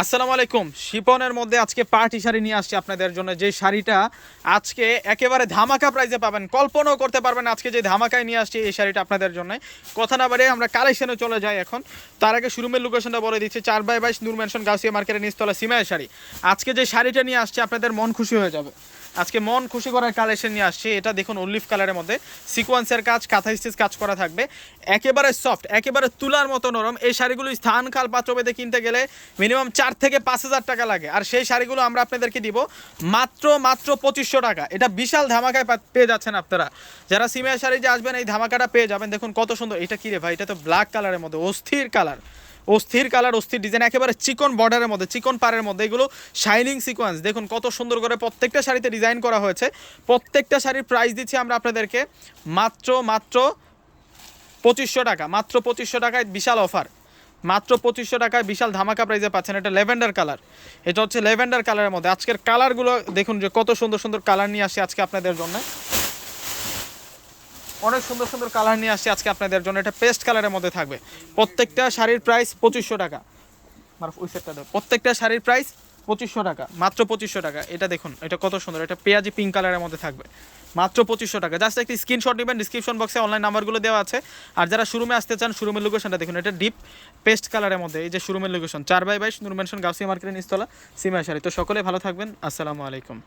আসসালামু আলাইকুম। শিপনের মধ্যে আজকে পার্টি শাড়ি নিয়ে আসছি আপনাদের জন্য। যে শাড়িটা আজকে একেবারে ধামাকা প্রাইজে পাবেন, কল্পনাও করতে পারবেন আজকে যে ধামাকায় নিয়ে আসছি এই শাড়িটা আপনাদের জন্য। কথা না বাড়িয়ে আমরা কালেকশনে চলে যাই এখন। তার আগে শুরুমের লোকেশনটা বলে দিচ্ছি, চার বাই বাইশ নূর মেনশন গাউসিয়া মার্কেটের নিচতলা সিমায় শাড়ি। আজকে যে শাড়িটা নিয়ে আসছে, আপনাদের মন খুশি হয়ে যাবে। আজকে মন খুশি করার কালেকশন নিয়ে আসছি। এটা দেখুন অলিভ কালারের মধ্যে। সিকোয়েন্সের কাজ, কাঁথা স্টিচ কাজ করা থাকবে। একেবারে সফট একেবারে তুলার মতো নরম। এই শাড়িগুলো স্থান কাল পাত্র বেঁধে কিনতে গেলে মিনিমাম চার থেকে পাঁচ হাজার টাকা লাগে। আর সেই শাড়িগুলো আমরা আপনাদেরকে দিব মাত্র মাত্র পঁচিশশো টাকা। এটা বিশাল ধামাকায় পেয়ে যাচ্ছেন আপনারা। যারা সিমিয়া শাড়ি যে আসবেন, এই ধামাকাটা পেয়ে যাবেন। দেখুন কত সুন্দর। এটা কি রে ভাই? এটা তো ব্ল্যাক কালারের মধ্যে, অস্থির কালার অস্থির কালার, অস্থির ডিজাইন একেবারে চিকন বর্ডারের মধ্যে, চিকন পাড়ের মধ্যে এগুলো শাইনিং সিকোয়েন্স দেখুন কত সুন্দর করে প্রত্যেকটা শাড়িতে ডিজাইন করা হয়েছে। প্রত্যেকটা শাড়ির প্রাইস দিচ্ছি আমরা আপনাদেরকে মাত্র মাত্র পঁচিশশো টাকা, মাত্র পঁচিশশো টাকায় বিশাল অফার মাত্র পঁচিশশো টাকায় বিশাল ধামাকা প্রাইজে পাচ্ছেন। এটা লেভেন্ডার কালার এটা হচ্ছে লেভেন্ডার কালারের মধ্যে। আজকের কালারগুলো দেখুন যে কত সুন্দর সুন্দর কালার নিয়ে আসি আজকে আপনাদের জন্য। অনেক সুন্দর সুন্দর কালার নিয়ে আসছি আজকে আপনাদের জন্য। এটা পেস্ট কালারের মধ্যে থাকবে। প্রত্যেকটা শাড়ির প্রাইস পঁচিশশো টাকা। প্রত্যেকটা শাড়ির প্রাইস পঁচিশশো টাকা, মাত্র পঁচিশশো টাকা। এটা দেখুন, এটা কত সুন্দর, এটা পেঁয়াজি পিঙ্ক কালারের মধ্যে থাকবে। মাত্র পঁচিশশো টাকা। জাস্ট একটি স্ক্রিনশট নেবেন ডিসক্রিপশন বক্সে অনলাইন নাম্বারগুলো দেওয়া আছে। আর যারা শোরুমে আসতে চান শোরুমের লোকেশনটা দেখুন, এটা ডিপ পেস্ট কালারের মধ্যে, এই যে শোরুমের লোকেশন চার বাই বাইশ, নুরমেনশন গাউসি মার্কেটের নিস্তলা সিমা শাড়ি। তো সকলে ভালো থাকবেন। আসসালামু আলাইকুম।